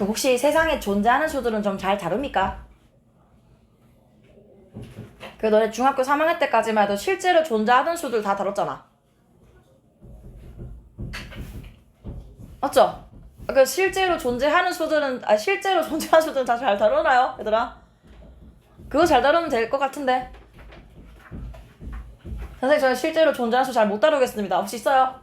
그 혹시 세상에 존재하는 수들은 좀 잘 다룹니까? 그 너네 중학교 3학년 때까지만 해도 실제로 존재하던 수들 다 다뤘잖아. 맞죠? 그 실제로 존재하는 수들은 아 실제로 존재하는 수들은 다 잘 다루나요, 얘들아? 그거 잘 다루면 될 것 같은데. 선생님 저는 실제로 존재하는 수 잘 못 다루겠습니다. 혹시 있어요?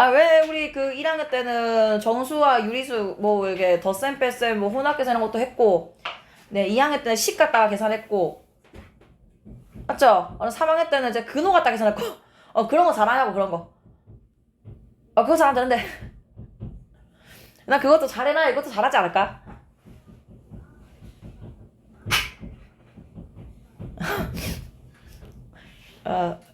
아 왜 우리 그 1학년 때는 정수와 유리수 뭐 이게 덧셈 뺄셈 뭐 혼합 계산 이런 것도 했고 네 2학년 때는 식 갖다가 계산했고 맞죠? 어, 3학년 때는 이제 근호 갖다 계산했고 어 그런 거 잘하냐고 그런 거. 어 그거 잘안 되는데 나 그것도 잘해놔 이것도 잘하지 않을까? 어,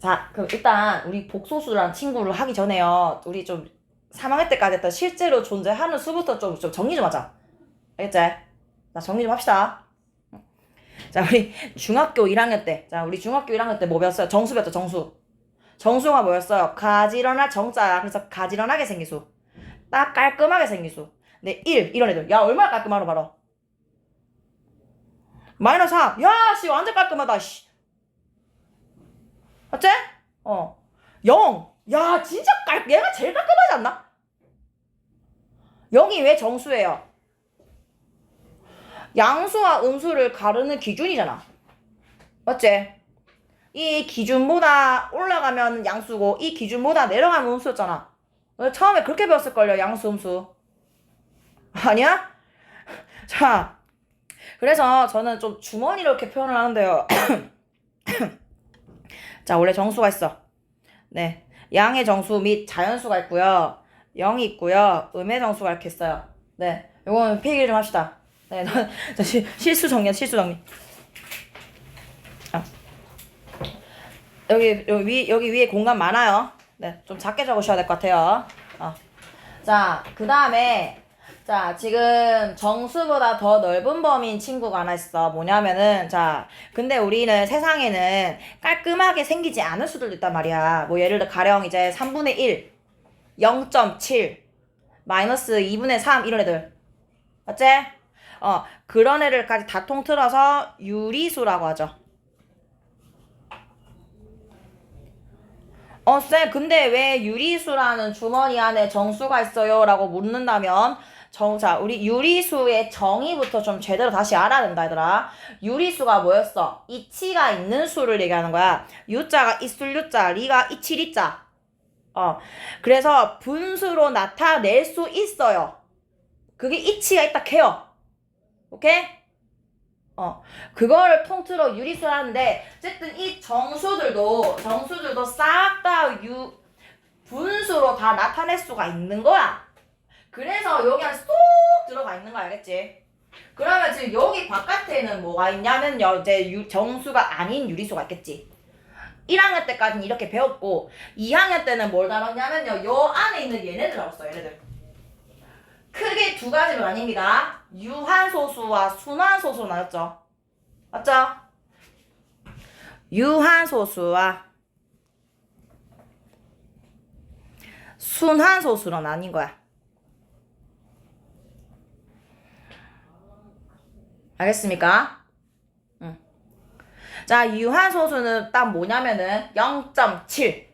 자, 그럼 일단 우리 복소수랑 친구를 하기 전에요. 우리 좀 3학년 때까지 했던 실제로 존재하는 수부터 좀, 좀 정리 좀 하자. 알겠지? 자, 정리 좀 합시다. 자, 우리 중학교 1학년 때. 자, 우리 중학교 1학년 때 뭐 배웠어요? 정수 배웠죠, 정수. 정수가 뭐였어요? 가지런한 정자야. 그래서 가지런하게 생긴 수. 딱 깔끔하게 생긴 수. 네, 1. 이런 애들. 야, 얼마나 깔끔하노, 바로. 마이너스 3. 야, 씨, 완전 깔끔하다, 씨. 맞지? 어. 0. 야, 진짜 깔, 얘가 제일 깔끔하지 않나? 0이 왜 정수예요? 양수와 음수를 가르는 기준이잖아. 맞지? 이 기준보다 올라가면 양수고, 이 기준보다 내려가면 음수였잖아. 너 처음에 그렇게 배웠을걸요, 양수, 음수. 아니야? 자, 그래서 저는 좀 주머니로 이렇게 표현을 하는데요. 자, 원래 정수가 있어. 네. 양의 정수 및 자연수가 있고요. 0이 있고요. 음의 정수가 이렇게 있어요. 네. 요거는 필기 좀 합시다. 네. 자, 시, 실수 정리, 실수 정리. 아. 여기, 여기, 위, 여기 위에 공간 많아요. 네. 좀 작게 적으셔야 될 것 같아요. 어. 자, 그 다음에 자, 지금 정수보다 더 넓은 범위인 친구가 하나 있어. 뭐냐면은, 자, 근데 우리는 세상에는 깔끔하게 생기지 않은 수들도 있단 말이야. 뭐, 예를 들어, 가령 이제 3분의 1, 0.7, 마이너스 2분의 3, 이런 애들. 맞지? 어, 그런 애들까지 다 통틀어서 유리수라고 하죠. 어, 쌤, 근데 왜 유리수라는 주머니 안에 정수가 있어요? 라고 묻는다면, 정, 자, 우리 유리수의 정의부터 좀 제대로 다시 알아야 된다, 얘들아. 유리수가 뭐였어? 이치가 있는 수를 얘기하는 거야. 유자가 이술 유자, 리가 이칠 이자. 어. 그래서 분수로 나타낼 수 있어요. 그게 이치가 있다 해요. 오케이? 어. 그거를 통틀어 유리수를 하는데, 어쨌든 이 정수들도, 정수들도 싹 다 유, 분수로 다 나타낼 수가 있는 거야. 그래서 여기 안에 쏙 들어가 있는 거 알겠지? 그러면 지금 여기 바깥에는 뭐가 있냐면요. 이제 유, 정수가 아닌 유리수가 있겠지. 1학년 때까지는 이렇게 배웠고 2학년 때는 뭘 다뤘냐면요. 요 안에 있는 얘네들 다뤘어. 얘네들. 크게 두 가지로 나뉩니다. 유한소수와 순환소수 나눴죠. 맞죠? 유한소수와 순환소수로 나뉜 거야. 알겠습니까? 응. 자, 유한소수는 딱 뭐냐면은 0.7,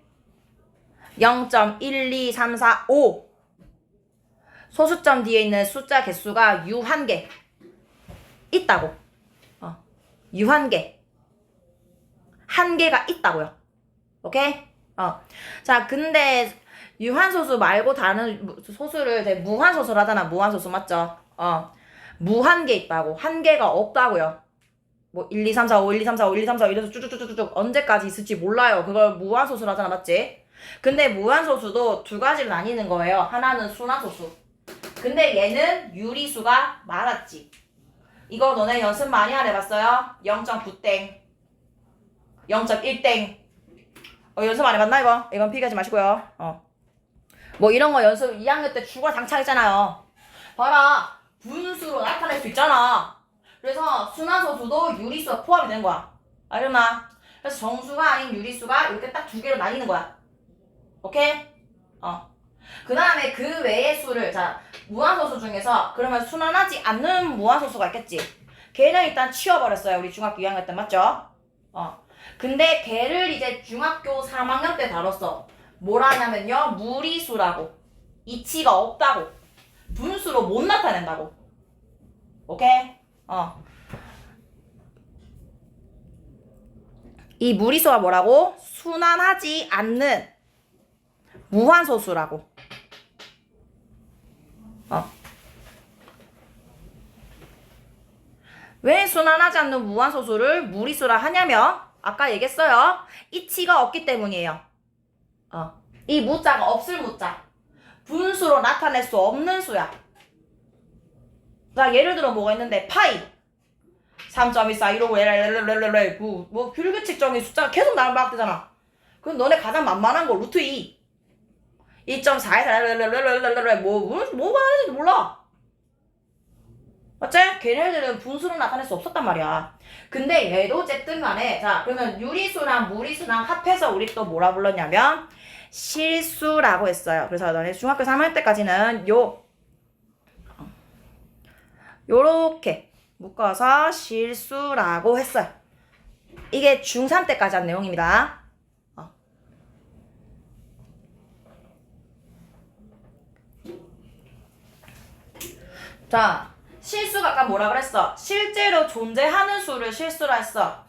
0.12345 소수점 뒤에 있는 숫자 개수가 유한개 있다고. 어. 유한개. 한 개가 있다고요. 오케이? 어. 자, 근데 유한소수 말고 다른 소수를 하잖아. 무한소수 맞죠? 어. 무한개 있다고. 한 개가 없다고요. 뭐 1, 2, 3, 4, 5, 1, 2, 3, 4, 5, 1, 2, 3, 4, 5 이래서 쭉쭉쭉쭉쭉 언제까지 있을지 몰라요. 그걸 무한소수를 하잖아. 맞지? 근데 무한소수도 두 가지로 나뉘는 거예요. 하나는 순환소수. 근데 얘는 유리수가 많았지. 이거 너네 연습 많이 안 해봤어요? 0.9땡. 0.1땡. 어, 연습 안 해봤나, 이거? 이건 피하지 마시고요. 어. 뭐 이런 거 연습 2학년 때 죽어 당창했잖아요. 봐라. 분수로 나타낼 수 있잖아. 그래서 순환소수도 유리수가 포함이 된 거야. 알겠나? 그래서 정수가 아닌 유리수가 이렇게 딱 두 개로 나뉘는 거야. 오케이? 어. 그 다음에 그 외의 수를, 자, 무한소수 중에서 그러면 순환하지 않는 무한소수가 있겠지. 걔는 일단 치워버렸어요. 우리 중학교 2학년 때 맞죠? 어. 근데 걔를 이제 중학교 3학년 때 다뤘어. 뭐라냐면요. 무리수라고. 이치가 없다고. 분수로 못 나타낸다고. 오케이? 어. 이 무리수가 뭐라고? 순환하지 않는 무한소수라고. 어. 왜 순환하지 않는 무한소수를 무리수라 하냐면 아까 얘기했어요. 이치가 없기 때문이에요. 어. 이 무자가 없을 무자. 분수로 나타낼 수 없는 수야. 자, 예를 들어 뭐가 있는데 파이 3.24 이러고 렐렐렐렐렐 뭐 불규칙적인 숫자가 계속 나랑 되잖아. 그럼 너네 가장 만만한 거 루트 2. 2.4에서 렐렐렐렐렐렐 뭐, 뭐 뭐가 하는지 몰라. 맞지? 걔네들은 분수로 나타낼 수 없었단 말이야. 근데 얘도 어쨌든 간에 자 그러면 유리수랑 무리수랑 합해서 우리 또 뭐라 불렀냐면 실수라고 했어요. 그래서 너네 중학교 3학년 때까지는 요 요렇게 묶어서 실수라고 했어요. 이게 중3 때까지 한 내용입니다. 어. 자, 실수가 아까 뭐라 그랬어? 실제로 존재하는 수를 실수라 했어.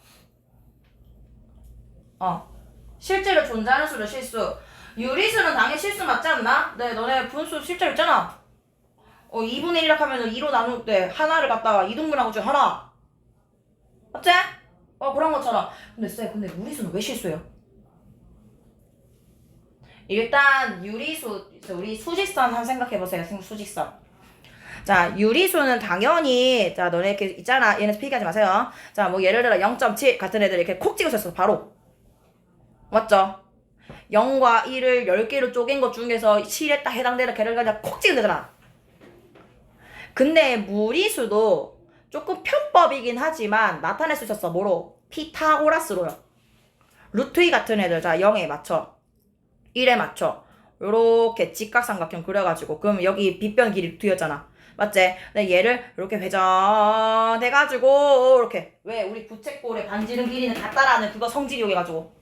어. 실제로 존재하는 수를 실수. 유리수는 당연히 실수 맞지 않나? 네, 너네 분수 실제로 있잖아. 어, 2분의 1이라고 하면 2로 나눌 때 하나를 갖다가 이등분하고 중 하나. 맞지? 어, 그런 것처럼. 근데 쌤, 근데 무리수는 왜 실수예요? 일단 유리수, 우리 수직선 한번 생각해보세요. 수직선. 자, 유리수는 당연히, 자, 너네 이렇게 있잖아. 얘네 피기하지 마세요. 자, 뭐 예를 들어 0.7 같은 애들 이렇게 콕 찍으셨어, 바로. 맞죠? 0과 1을 10개로 쪼갠 것 중에서 7에 딱 해당되는 걔를 그냥 콕 찍으면 되잖아. 근데 무리수도 조금 편법이긴 하지만 나타낼 수 있었어. 뭐로? 피타고라스로요. 루트 2 같은 애들, 자, 0에 맞춰. 1에 맞춰. 요렇게 직각삼각형 그려가지고, 그럼 여기 빗변 길이 뒤였잖아. 맞지? 근데 얘를 이렇게 회전해가지고, 이렇게. 왜? 우리 부채꼴의 반지름 길이는 같다라는 그거 성질 이용해가지고.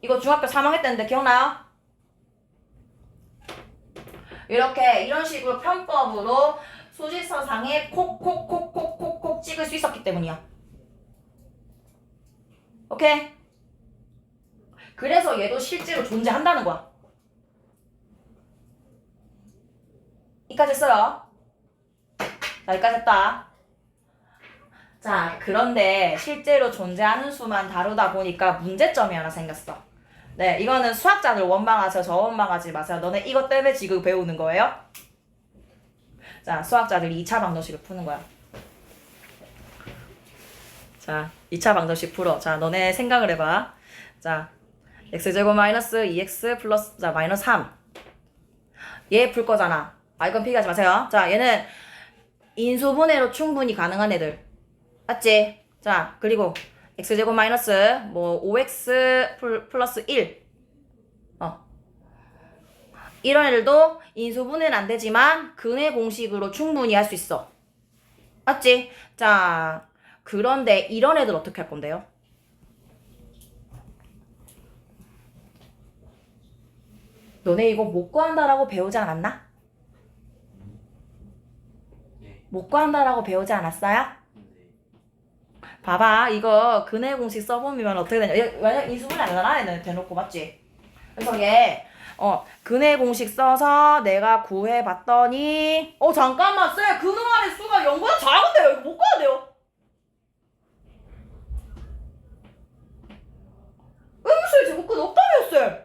이거 중학교 3학년 때 했는데 기억나요? 이렇게, 이런 식으로 편법으로 수직선상에 콕콕콕콕콕콕 찍을 수 있었기 때문이야. 오케이? 그래서 얘도 실제로 존재한다는 거야. 이까지 했어요. 자, 여기까지 했다. 자, 그런데 실제로 존재하는 수만 다루다 보니까 문제점이 하나 생겼어. 네, 이거는 수학자들 원망하세요. 저 원망하지 마세요. 너네 이것 때문에 지금 배우는 거예요? 자, 수학자들이 2차 방정식을 푸는 거야. 자, 2차 방정식 풀어. 자, 너네 생각을 해봐. 자, x제곱 마이너스 2x 플러스, 자, 마이너스 3. 얘 풀 거잖아. 아, 이건 피기하지 마세요. 자, 얘는 인수분해로 충분히 가능한 애들. 맞지? 자, 그리고 x제곱 마이너스 뭐 5x 플- 플러스 1. 어. 이런 애들도 인수분해는 안 되지만 근해 공식으로 충분히 할 수 있어. 맞지? 자, 그런데 이런 애들 어떻게 할 건데요? 너네 이거 못 구한다라고 배우지 않았나? 네. 못 구한다라고 배우지 않았어요? 네. 봐봐 이거 근해 공식 써보면 어떻게 되냐. 얘 만약 인수분해 안 하나? 얘는 대놓고 맞지? 그래서 얘 어, 근해 공식 써서 내가 구해봤더니 어 잠깐만 쌤 근원의 수가 0보다 작은데요? 이거 못 구해야 돼요? 음수의 제곱근 없다며요 쌤!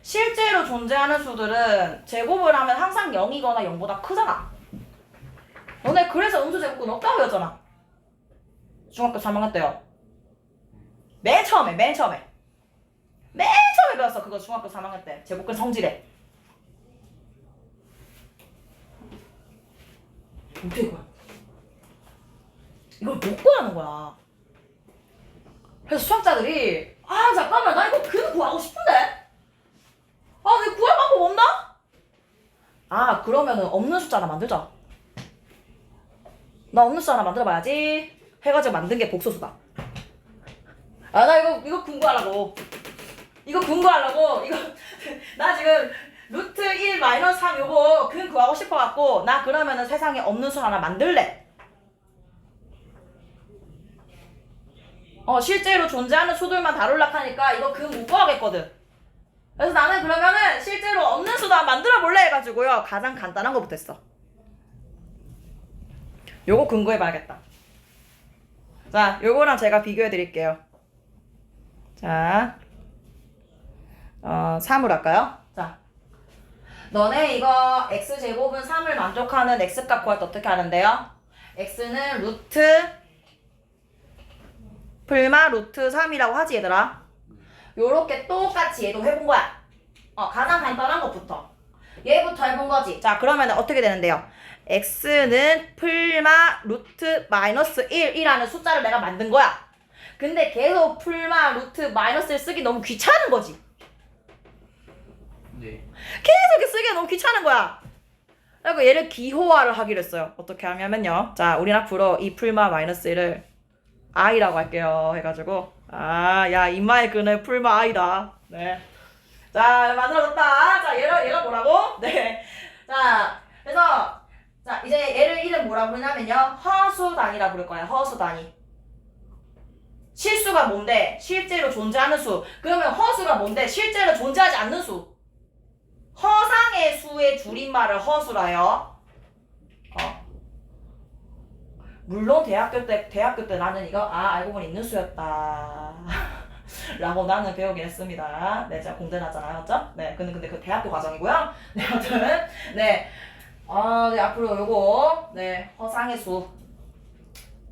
실제로 존재하는 수들은 제곱을 하면 항상 0이거나 0보다 크잖아 너네 그래서 음수 제곱근 없다고 했잖아. 중학교 3학년 때요. 맨 처음에, 맨 처음에. 맨 처음에 배웠어. 그거 중학교 3학년 때. 제곱근 성질에. 어떻게 구해? 이걸 못 구하는 거야. 그래서 수학자들이 아 잠깐만 나 이거 근 구하고 싶은데 아내 구할 방법 없나? 아 그러면은 없는 숫자 하나 만들자 나 숫자 하나 만들어봐야지. 해가지고 만든 게 복소수다. 아 나 이거 이거 궁구하려고. 이거 궁구하려고. 이거 나 지금 루트 1 마이너스 3 요거 근 구하고 싶어갖고 나 그러면은 세상에 없는 수 하나 만들래. 어 실제로 존재하는 수들만 다룰라 하니까 이거 근 못 구하겠거든. 그래서 나는 그러면은 실제로 없는 수도 만들어 볼래 해가지고요. 가장 간단한 거부터 했어 요거 근거해 봐야겠다. 자 요거랑 제가 비교해 드릴게요. 자 어, 3으로 할까요? 자 너네 이거 x제곱은 3을 만족하는 x값 구할 때 어떻게 하는데요? x는 루트 풀마 루트 3이라고 하지 얘들아? 요렇게 똑같이 얘도 해본 거야. 어 가장 간단한 것부터. 얘부터 해본 거지. 자 그러면 어떻게 되는데요 x는 풀마 루트 마이너스 1이라는 숫자를 내가 만든 거야 근데 계속 풀마 루트 마이너스를 쓰기 너무 귀찮은 거지 네. 계속 쓰기가 너무 귀찮은 거야. 그리고 얘를 기호화를 하기로 했어요. 어떻게 하냐면요. 자, 우린 앞으로 이 풀마 마이너스 1을 i라고 할게요. 해가지고 아, 야 이마에 그네 풀마 i다. 네. 자, 만들어졌다. 자, 얘가 얘가 뭐라고? 네. 자, 그래서 자 이제 얘를 이름 뭐라고 부르냐면요. 허수 단위라 부를 거야. 허수 단위. 실수가 뭔데? 실제로 존재하는 수. 그러면 허수가 뭔데? 실제로 존재하지 않는 수. 허상의 수의 줄임말을 허수라요. 어. 물론 대학교 때 대학교 때 나는 이거 아 알고 보니 있는 수였다. 라고 나는 배우긴 했습니다. 네, 제가 공대 나잖아요, 맞죠? 네, 근데 근데 그 대학교 과정이고요. 네, 아무튼 네, 아, 네 앞으로 요거 네 허상의 수.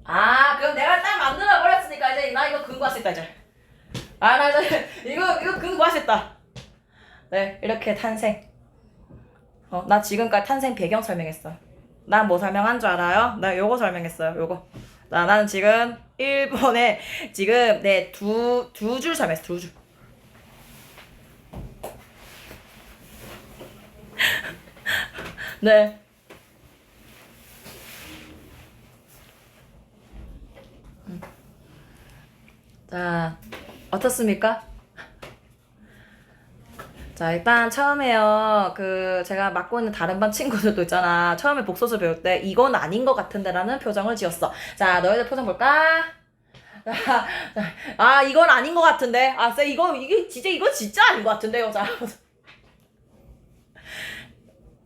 아, 그럼 내가 딱 만들어 버렸으니까 이제 나 이거 근거할 수 있다 이제. 아, 나 이제 이거 이거 근거할 수 있다. 네, 이렇게 탄생. 어, 나 지금까지 탄생 배경 설명했어. 난 뭐 설명한 줄 알아요? 나 요거 설명했어요. 요거. 나 나는 지금 일본에 지금 네 두 두 줄 설명했어. 두 줄. 네. 음. 자, 어떻습니까? 자 일단 처음에요 그 제가 맡고 있는 다른 반 친구들도 있잖아 처음에 복소수 배울 때 이건 아닌 것 같은데라는 표정을 지었어 자 너희들 표정 볼까 아 이건 아닌 것 같은데 아쎄 이거 이게 진짜 이거 진짜 아닌 것 같은데요 자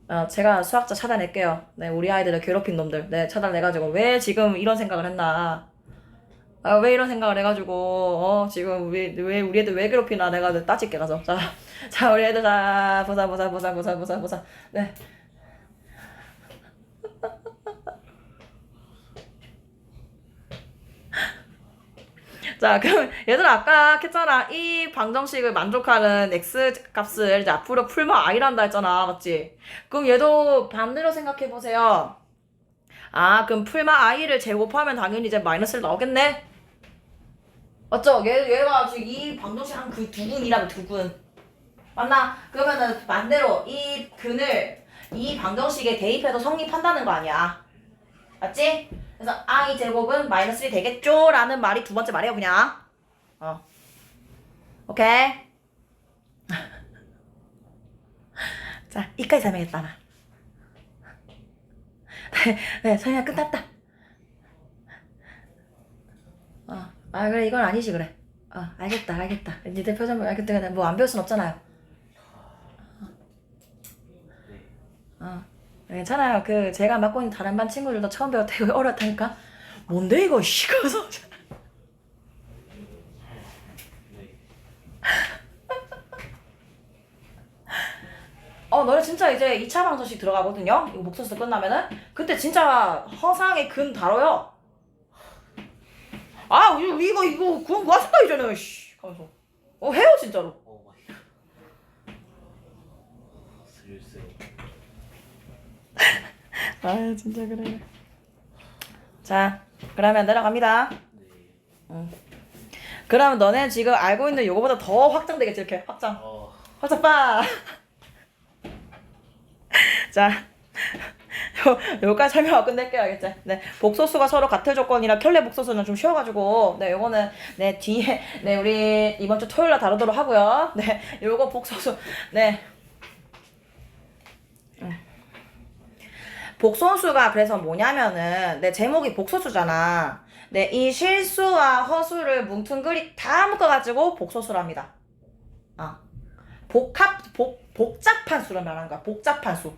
어, 제가 수학자 차단할게요 네 우리 아이들을 괴롭힌 놈들 네 차단해가지고 왜 지금 이런 생각을 했나 아, 왜 이런 생각을 해가지고, 어, 지금 왜, 왜, 우리 애들 왜 괴롭히나 내가 따질게 가서. 자, 자, 우리 애들 자, 보자, 보자, 보자, 보자, 보자, 보자. 네. 자, 그럼 얘들아 아까 했잖아. 이 방정식을 만족하는 x 값을 이제 앞으로 풀면 i란다 했잖아. 맞지? 그럼 얘도 반대로 생각해 보세요. 아, 그럼 풀마 i를 제곱하면 당연히 이제 마이너스를 나오겠네? 맞죠? 얘, 얘가 지금 이 방정식 한 그 두근이라면 두근. 맞나? 그러면은 반대로 이 근을 이 방정식에 대입해도 성립한다는 거 아니야. 맞지? 그래서 i 제곱은 마이너스 1이 되겠죠? 라는 말이 두 번째 말이에요, 그냥. 어. 오케이? 자, 이까지 설명했다, 나. 네, 네, 설명 끝났다. 어, 아 그래 이건 아니지 그래. 어, 알겠다, 알겠다. 니들 표정 알겠다. 뭐안 배울 순 없잖아요. 어, 괜찮아요. 그 제가 맡고 있는 다른 반 친구들도 처음 배울 때 어렵다니까. 뭔데 이거 네. 어 너네 진짜 이제 2차 방정식 들어가거든요. 이거 목소리 끝나면은 그때 진짜 허상의 근 다뤄요. 아 이거 이거 이거 뭐 하신다 이제는 씨 하면서 어 해요 진짜로. 오 마이 갓. 슬슬. 아 진짜 그래. 자 그러면 내려갑니다. 네. 그러면 너네 지금 알고 있는 요거보다 더 확장되겠지 이렇게 확장. 어. 확장 빠. 자. 요, 요까지 설명하고 끝낼게요, 알겠지? 네, 복소수가 서로 같은 조건이라 켤레 복소수는 좀 쉬워가지고, 네, 요거는, 네, 뒤에, 네, 우리 이번 주 토요일 날 다루도록 하고요. 네, 요거 복소수, 네. 복소수가 그래서 뭐냐면은, 네, 제목이 복소수잖아. 네, 이 실수와 허수를 뭉퉁그리 다 묶어가지고 복소수랍니다. 아. 복합, 복, 복잡한 수를 말하는 거야. 복잡한 수.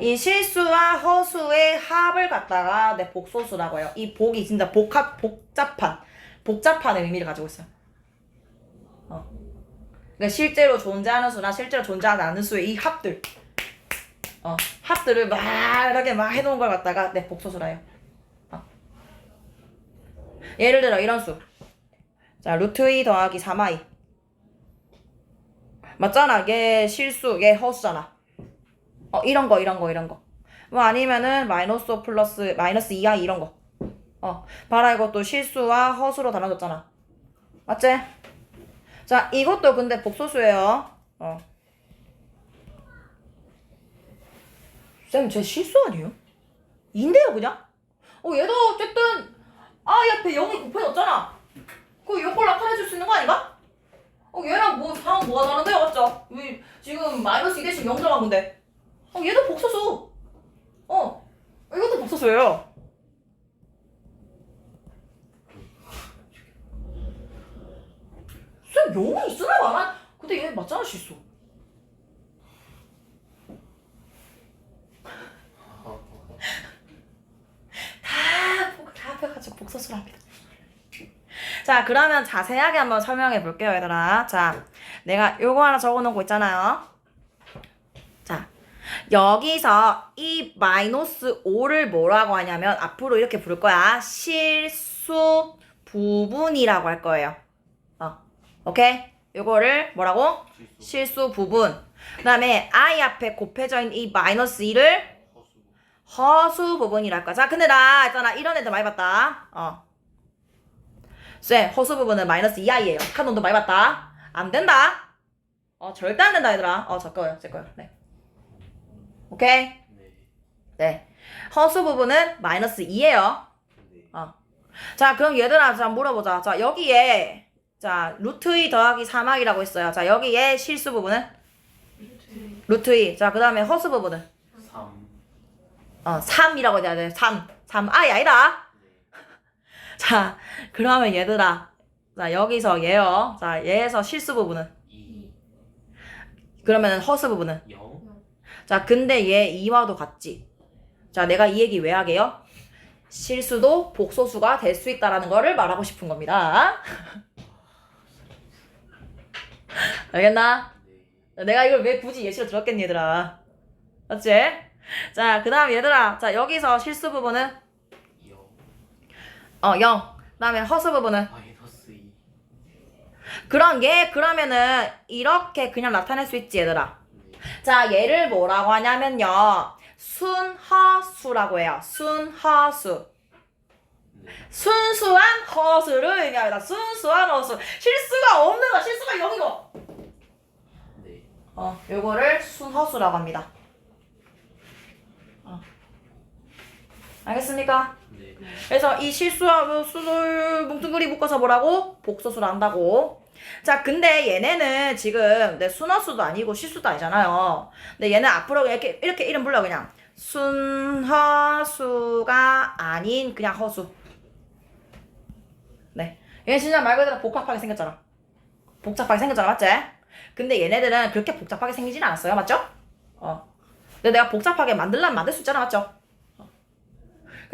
이 실수와 허수의 합을 갖다가 내 복소수라고 해요. 이 복이 진짜 복합, 복잡한, 복잡한의 의미를 가지고 있어요. 어. 그러니까 실제로 존재하는 수나 실제로 존재하지 않는 수의 이 합들. 어, 합들을 막 이렇게 막 해놓은 걸 갖다가 내 복소수라 해요. 어. 예를 들어 이런 수. 자, 루트 2 더하기 3i. 맞잖아. 얘 실수, 얘 허수잖아. 어, 이런 거, 이런 거, 이런 거. 뭐 아니면은 마이너스 5 플러스 마이너스 2i 이런 거. 어, 봐라 이것도 실수와 허수로 나눠졌잖아. 맞지? 자, 이것도 근데 복소수예요. 어. 쌤, 제 실수 아니에요? 인데요, 그냥? 어, 얘도 어쨌든 i 앞에 0이 곱해졌잖아. 그 요걸 나타내줄 수 있는 거 아닌가? 어, 얘랑 뭐 상황 뭐가 다른데요, 맞죠? 왜 지금 마이너스 2 대신 0 들어간 건데. 어, 얘도 복소수. 어, 이것도 복소수예요. 쌤, 0은 있으나 마나? 근데 얘 맞잖아, 실수. 합해가지고 복소수를 합니다. 자, 그러면 자세하게 한번 설명해 볼게요, 얘들아. 자, 내가 요거 하나 적어 놓은 거 있잖아요. 자, 여기서 이 마이너스 5를 뭐라고 하냐면 앞으로 이렇게 부를 거야. 실수 부분이라고 할 거예요. 어, 오케이? 요거를 뭐라고? 실수 부분. 그 다음에 i 앞에 곱해져 있는 이 마이너스 2를 허수. 부분이랄까. 자, 근데 나 있잖아. 이런 애들 많이 봤다. 어. 쎄, 허수 부분은 마이너스 2i예요. 카논도 많이 봤다. 안 된다. 어, 절대 안 된다, 얘들아. 어, 제 거예요, 제 거예요. 네. 오케이? 네. 네. 허수 부분은 마이너스 2예요. 네. 어. 자, 그럼 얘들아, 자, 물어보자. 자, 여기에, 자, 루트 2 더하기 3학이라고 있어요. 자, 여기에 실수 부분은? 루트 2. 자, 그 다음에 허수 부분은? 3. 어, 3이라고 해야 돼. 3. 3. 아이, 아니다. 네. 자, 그러면 얘들아. 자, 여기서 얘요. 자, 얘에서 실수 부분은? 2. 그러면 허수 부분은? 0. 자, 근데 얘 2와도 같지. 자, 내가 이 얘기 왜 하게요? 실수도 복소수가 될 수 있다라는 거를 말하고 싶은 겁니다. 알겠나? 네. 내가 이걸 왜 굳이 예시로 들었겠니, 얘들아? 맞지? 자, 그 다음 얘들아. 자, 여기서 실수 부분은? 0. 어, 0. 그 다음에 허수 부분은? 마이너스 2. 그럼 얘, 그러면은, 이렇게 그냥 나타낼 수 있지, 얘들아. 네. 자, 얘를 뭐라고 하냐면요. 순허수라고 해요. 순허수. 네. 순수한 허수를 의미합니다. 순수한 허수. 실수가 없는 거, 실수가 0이고. 네. 어, 요거를 순허수라고 합니다. 알겠습니까? 네. 그래서 이 실수와 수를 뭉뚱그리 묶어서 뭐라고? 복소수를 한다고. 자, 근데 얘네는 지금 내 순허수도 아니고 실수도 아니잖아요. 근데 얘는 앞으로 이렇게, 이렇게 이름 불러, 그냥. 순허수가 아닌 그냥 허수. 네. 얘 진짜 말 그대로 복잡하게 생겼잖아. 복잡하게 생겼잖아, 맞지? 근데 얘네들은 그렇게 복잡하게 생기진 않았어요, 맞죠? 어. 근데 내가 복잡하게 만들려면 만들 수 있잖아, 맞죠?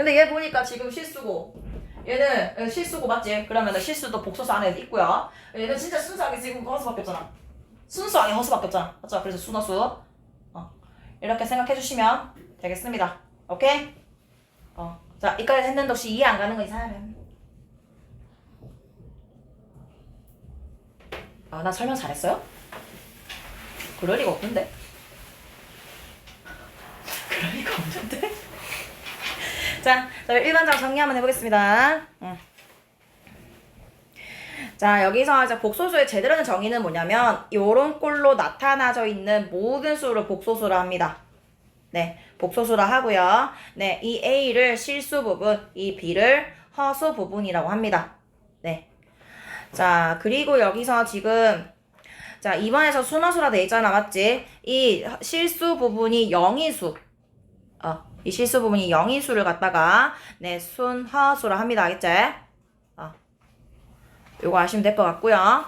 근데 얘 보니까 지금 실수고 얘는 어, 실수고 맞지? 그러면 실수도 복소수 안에 있고요. 얘는 진짜 순수하게 지금 허수밖에 없잖아. 순수하게 허수밖에 없잖아. 맞죠? 그래서 순허수. 어. 이렇게 생각해 주시면 되겠습니다. 오케이? 어. 자, 이까지 했는데 혹시 이해 안 가는 거 이상하면. 아, 나 설명 잘했어요? 그럴 리가 없는데. 그럴 리가 없는데. 자, 자 일반적 정리 한번 해보겠습니다. 응. 자, 여기서 이제 복소수의 제대로 된 정의는 뭐냐면 요런 꼴로 나타나져 있는 모든 수를 복소수라 합니다. 네, 복소수라 하고요. 네, 이 A를 실수 부분, 이 B를 허수 부분이라고 합니다. 네. 자, 그리고 여기서 지금 자, 2번에서 순허수라 돼 있잖아, 맞지? 이 실수 부분이 영이수. 어, 이 실수 부분이 영이수를 갖다가 네, 순허수라 합니다. 알겠지? 어. 요거 아시면 될 것 같고요.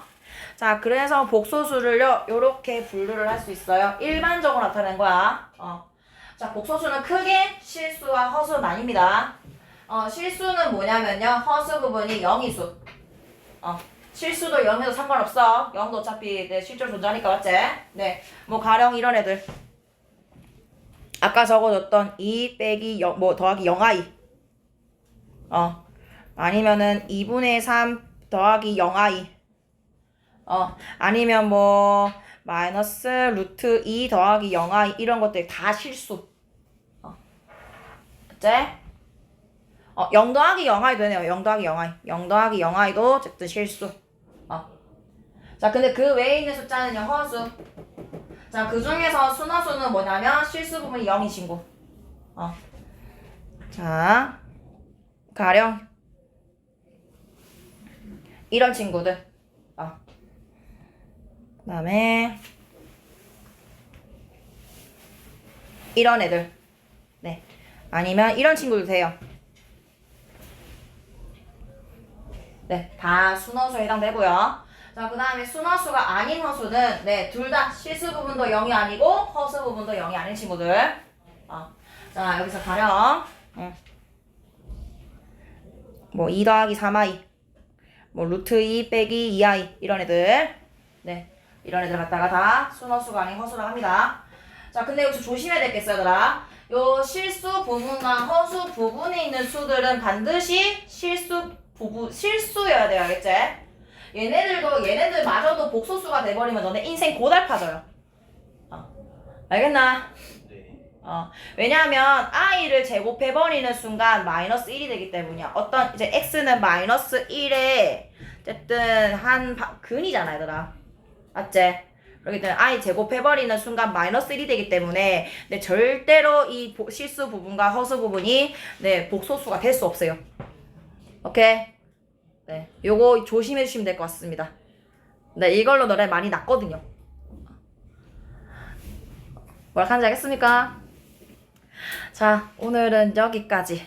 자, 그래서 복소수를요, 요렇게 분류를 할 수 있어요. 일반적으로 나타낸 거야. 어. 자, 복소수는 크게 실수와 허수 나뉩니다. 어, 실수는 뭐냐면요, 허수 부분이 영이수. 어, 실수도 0에도 상관없어. 0도 어차피 네, 실제로 존재하니까, 맞지? 네. 뭐, 가령 이런 애들. 아까 적어줬던 2 빼기 0, 뭐, 더하기 0i. 어. 아니면은 2분의 3 더하기 0i. 어. 아니면 뭐, 마이너스 루트 2 더하기 0i. 이런 것들 다 실수. 어. 맞지? 어, 0 더하기 0i 되네요. 0 더하기 0i. 0 더하기 0i도 어쨌든 실수. 어. 자, 근데 그 외에 있는 숫자는요, 허수. 자, 그 중에서 순허수는 뭐냐면 실수 부분이 0인 친구. 어. 자, 가령 이런 친구들. 어. 그 다음에 이런 애들. 네. 아니면 이런 친구도 돼요. 네, 다 순허수에 해당되고요. 자, 그 다음에 순허수가 아닌 허수는 네, 둘 다 실수 부분도 0이 아니고 허수 부분도 0이 아닌 친구들. 어. 자, 여기서 가령 음. 뭐2 더하기 3i 뭐 루트 2 빼기 2i 이런 애들 네 이런 애들 갖다가 다 순허수가 아닌 허수라고 합니다 자 근데 여기서 조심해야 있어 얘들아 요 실수 부분과 허수 부분에 있는 수들은 반드시 실수 부분 실수여야 돼요 알겠지? 얘네들도 얘네들마저도 복소수가 돼버리면 너네 인생 고달파져요 어. 알겠나? 네. 어, 왜냐하면 i를 제곱해버리는 순간 마이너스 1이 되기 때문이야. 어떤 이제 x는 마이너스 1에 어쨌든 한 바- 근이잖아, 얘들아. 맞지? 그렇기 때문에 i 제곱해버리는 순간 마이너스 1이 되기 때문에 네, 절대로 이 보- 실수 부분과 허수 부분이 네, 복소수가 될 수 없어요. 오케이? 네, 요거 조심해 주시면 될 것 같습니다. 네, 이걸로 노래 많이 났거든요. 뭐라 하는지 알겠습니까? 자, 오늘은 여기까지.